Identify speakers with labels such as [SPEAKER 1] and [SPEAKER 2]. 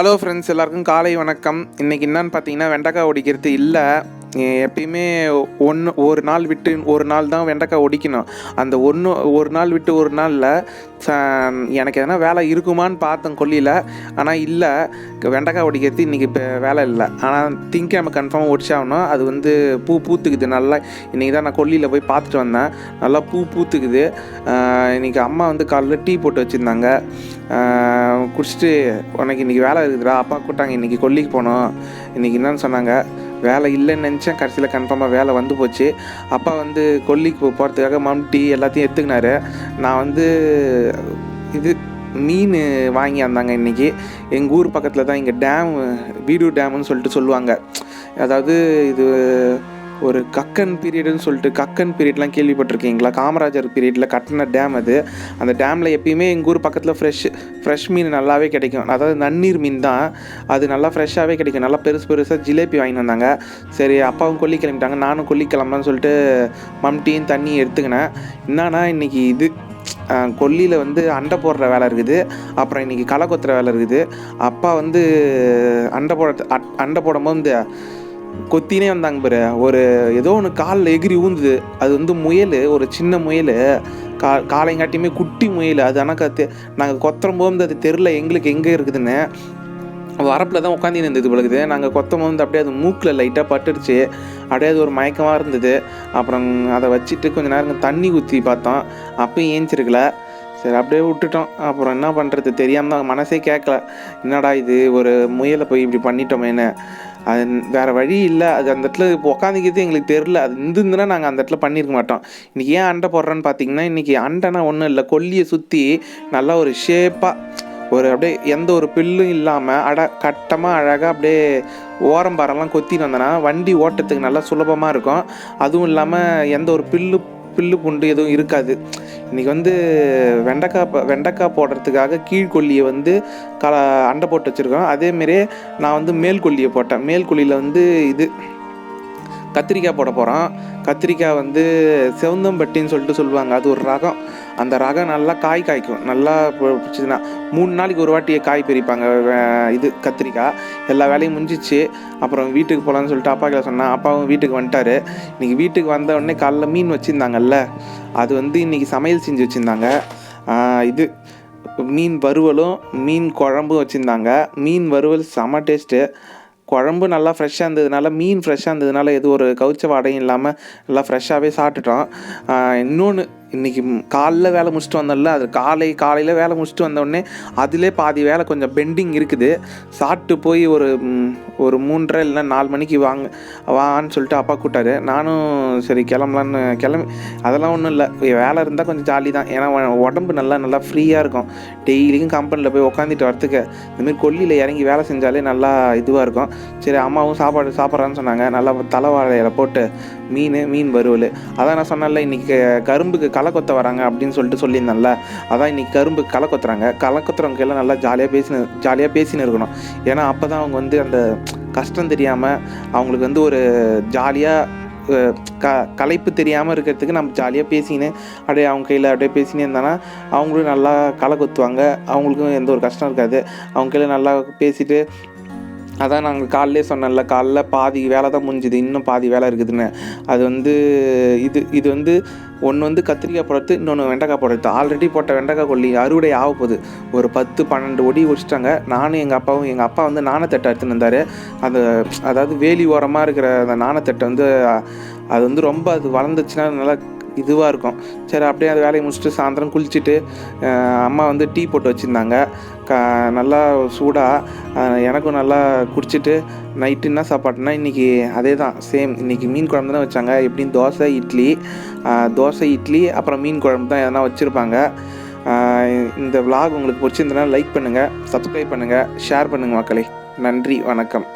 [SPEAKER 1] Hello friends எல்லாருக்கும் காலை வணக்கம். இன்றைக்கி என்னன்னு பார்த்தீங்கன்னா வெண்டைக்காய் ஒடிக்கிறது இல்லை. எப்பயுமே ஒன்று ஒரு நாள் விட்டு ஒரு நாள் தான் வெண்டைக்காய் ஒடிக்கணும். அந்த ஒன்று ஒரு நாள் விட்டு ஒரு நாளில் எனக்கு எதனா வேலை இருக்குமான்னு பார்த்தேன் கொல்லியில். ஆனால் இல்லை. வெண்டைக்காய் ஒடிக்கிறது இன்றைக்கி இப்போ வேலை இல்லை. ஆனால் திங்கிழமை கன்ஃபார்மாக ஒடிச்சாகணும். அது வந்து பூ பூத்துக்குது. நல்லா இன்றைக்கி தான் நான் கொல்லியில் போய் பார்த்துட்டு வந்தேன். நல்லா பூ பூத்துக்குது. இன்றைக்கி அம்மா வந்து காலைல டீ போட்டு வச்சுருந்தாங்க. குடிச்சிட்டு உனக்கு இன்றைக்கி வேலை இருக்குதுடா. அப்பா கூட்டாங்க இன்றைக்கி கொல்லிக்கு போனோம் இன்றைக்கி என்னன்னு சொன்னாங்க. வேலை இல்லைன்னு நினச்சேன். கடைசியில் கன்ஃபார்மாக வேலை வந்து போச்சு. அப்பா வந்து கொல்லிக்கு போகிறதுக்காக மம்டி எல்லாத்தையும் எடுத்துக்கினாரு. நான் வந்து இது மீன் வாங்கி வந்தாங்க இன்றைக்கி எங்கள் ஊர் பக்கத்தில் தான் இங்கே டேம் வீடு டேம்னு சொல்லிட்டு சொல்லுவாங்க. அதாவது இது ஒரு கக்கன் பீரியடுன்னு சொல்லிட்டு கக்கன் பீரியட்லாம் கேள்விப்பட்டிருக்கீங்களா? காமராஜர் பீரியடில் கட்டின டேம் அது. அந்த டேமில் எப்பயுமே எங்கள் ஊர் பக்கத்தில் ஃப்ரெஷ் ஃப்ரெஷ் மீன் நல்லாவே கிடைக்கும். அதாவது நன்னீர் மீன் தான். அது நல்லா ஃப்ரெஷ்ஷாகவே கிடைக்கும். நல்லா பெருசு பெருசாக ஜிலேபி வாங்கிட்டு வந்தாங்க. சரி அப்பாவும் கொல்லி கிளம்பிட்டாங்க. நானும் கொல்லி கிளம்பலான்னு சொல்லிட்டு மம்டியும் தண்ணி எடுத்துக்கினேன். என்னன்னா இன்றைக்கி இது கொல்லியில் வந்து அண்டை போடுற வேலை இருக்குது. அப்புறம் இன்றைக்கி களை கொத்துற வேலை இருக்குது. அப்பா வந்து அண்டை போட அண்டை போடும்போது இந்த கொத்தினே வந்தாங்க பாரு. ஒரு ஏதோ ஒன்று காலில் எகிரி ஊந்துது. அது வந்து முயல் ஒரு சின்ன முயல். கா காலைங்காட்டியுமே குட்டி முயல். அது ஆனால் கத்து நாங்கள் கொத்தரம் போகும்போது அது தெரில எங்களுக்கு எங்கே இருக்குதுன்னு. வரப்பில் தான் உட்காந்து இருந்தது பழகுது நாங்கள் கொத்தம் போது அப்படியே அது மூக்கில் லைட்டாக பட்டுருச்சு. அப்படியே அது ஒரு மயக்கமாக இருந்தது. அப்புறம் அதை வச்சுட்டு கொஞ்சம் நேரம் தண்ணி ஊற்றி பார்த்தோம். அப்பயும் ஏஞ்சிருக்கல. சரி அப்படியே விட்டுட்டோம். அப்புறம் என்ன பண்ணுறது தெரியாமல் தான் மனசே கேட்கல என்னடா இது? ஒரு முயலை போய் இப்படி பண்ணிட்டோமேன்னு. அது வேறு வழி இல்லை. அது அந்த இடத்துல இப்போ உட்காந்துக்கிறது எங்களுக்கு தெரில அது இருந்துருந்துன்னா நாங்கள் அந்த இடத்துல பண்ணியிருக்க மாட்டோம். இன்றைக்கி ஏன் அண்டை போடுறோன்னு பார்த்தீங்கன்னா இன்றைக்கி அண்டைனா ஒன்றும் இல்லை. கொல்லியை சுற்றி நல்லா ஒரு ஷேப்பாக ஒரு அப்படியே எந்த ஒரு பில்லும் இல்லாமல் அட கட்டமாக அழகாக அப்படியே ஓரம் பாரெல்லாம் கொத்தின்னு வந்தேன்னா வண்டி ஓட்டத்துக்கு நல்லா சுலபமாக இருக்கும். அதுவும் இல்லாமல் எந்த ஒரு பில்லு புல்லு புண்டு எதுவும் இருக்காது. இன்றைக்கி வந்து வெண்டைக்காய் வெண்டைக்காய் போடுறதுக்காக கீழ்கொல்லியை வந்து கல அண்டை போட்டு வச்சுருக்கோம். அதேமாரியே நான் வந்து மேல் கொல்லியை போட்டேன். மேல்கொல்லியில் வந்து இது கத்திரிக்காய் போட போகிறோம் கத்திரிக்காய் வந்து செவந்தம்பட்டின்னு சொல்லிட்டு சொல்லுவாங்க. அது ஒரு ரகம். அந்த ரகம் நல்லா காய் காய்க்கும். நல்லா பிடிச்சதுன்னா மூணு நாளைக்கு ஒரு வாட்டி காய் பிரிப்பாங்க இது கத்திரிக்காய். எல்லா வேலையும் முடிஞ்சிச்சு. அப்புறம் வீட்டுக்கு போகலான்னு சொல்லிட்டு அப்பா கிட்ட சொன்னேன். அப்பாவும் வீட்டுக்கு வந்துட்டாரு. இன்றைக்கி வீட்டுக்கு வந்த உடனே காலைல மீன் வச்சுருந்தாங்கல்ல அது வந்து இன்றைக்கி சமையல் செஞ்சு வச்சுருந்தாங்க. இது மீன் வறுவலும் மீன் குழம்பும் வச்சுருந்தாங்க. மீன் வறுவல் செம டேஸ்ட்டு. குழம்பு நல்லா ஃப்ரெஷ்ஷாக இருந்ததுனால மீன் ஃப்ரெஷ்ஷாக இருந்ததுனால எது ஒரு கவுச்ச வாடையும் இல்லாமல் நல்லா ஃப்ரெஷ்ஷாகவே சாப்பிட்டுட்டோம். இன்னொன்று இன்றைக்கி காலைல வேலை முடிச்சுட்டு வந்தோம்ல அது காலை காலையில் வேலை முடிச்சுட்டு வந்தோடனே அதிலே பாதி வேலை கொஞ்சம் பெண்டிங் இருக்குது. சாப்பிட்டு போய் ஒரு ஒரு மூன்றரை இல்லைன்னா நாலு மணிக்கு வாங்க வான்னு சொல்லிட்டு அப்பா கூட்டாரு நானும் சரி கிளம்பலான்னு கிளம்பி அதெல்லாம் ஒன்றும் இல்லை. வேலை இருந்தால் கொஞ்சம் ஜாலி தான். ஏன்னா உடம்பு நல்லா நல்லா ஃப்ரீயாக இருக்கும். டெய்லியும் கம்பெனியில் போய் உட்காந்துட்டு வரத்துக்கு இதுமாரி கொல்லியில் இறங்கி வேலை செஞ்சாலே நல்லா இதுவாக இருக்கும். சரி அம்மாவும் சாப்பாடு சாப்பிட்றான்னு சொன்னாங்க. நல்லா தலைவாழையில போட்டு மீன் மீன் வறுவல். அதான் நான் சொன்னேன்ல இன்றைக்கி கரும்புக்கு களை கொத்த வராங்க அப்படின்னு சொல்லிட்டு சொல்லியிருந்தேன்ல அதான் இன்றைக்கி கரும்பு களை கொத்துறாங்க களை கொத்துறவங்க எல்லாம் நல்லா ஜாலியாக பேசினு ஜாலியாக பேசின்னு இருக்கணும். ஏன்னா அப்போ தான் அவங்க வந்து அந்த கஷ்டம் தெரியாமல் அவங்களுக்கு வந்து ஒரு ஜாலியாக க களைப்பு தெரியாமல் இருக்கிறதுக்கு நம்ம ஜாலியாக பேசின்னு அப்படியே அவங்க கையில் அப்படியே பேசினே இருந்தானா அவங்களும் நல்லா களை கொத்துவாங்க அவங்களுக்கும் எந்த ஒரு கஷ்டம் இருக்காது. அவங்க கையில் நல்லா பேசிட்டு அதான் நாங்கள் காலையிலே சொன்னோம்ல காலைல பாதி வேலை தான் முடிஞ்சுது இன்னும் பாதி வேலை இருக்குதுன்னு. அது வந்து இது இது வந்து ஒன்று வந்து கத்திரிக்காய் போடுறது இன்னொன்று வெண்டைக்காய் போடுறது ஆல்ரெடி போட்ட வெண்டைக்காய் கொல்லி அறுவடை ஆக போகுது. ஒரு பத்து பன்னெண்டு ஒடி வச்சுட்டாங்க நானும் எங்கள் அப்பாவும் எங்கள் அப்பா வந்து நாணத்தட்டை எடுத்துன்னு வந்தார். அந்த அதாவது வேலி ஓரமாக இருக்கிற அந்த நாணத்தட்டை வந்து அது வந்து ரொம்ப அது வளர்ந்துச்சுன்னா நல்லா இதுவாக இருக்கும். சரி அப்படியே அந்த வேலையை முடிச்சுட்டு சாயந்தரம் குளிச்சுட்டு அம்மா வந்து டீ போட்டு வச்சுருந்தாங்க. க நல்லா சூடாக எனக்கும் நல்லா குடிச்சிட்டு நைட்டு என்ன சாப்பாடுனா இன்றைக்கி அதே தான் சேம் இன்றைக்கி மீன் குழம்பு தான் வச்சாங்க. எப்படியும் தோசை இட்லி தோசை இட்லி அப்புறம் மீன் குழம்பு தான் எதனா வச்சுருப்பாங்க. இந்த விலாக் உங்களுக்கு பிடிச்சிருந்தனா லைக் பண்ணுங்கள் சப்ஸ்கிரைப் பண்ணுங்கள் ஷேர் பண்ணுங்கள் மக்களே. நன்றி வணக்கம்.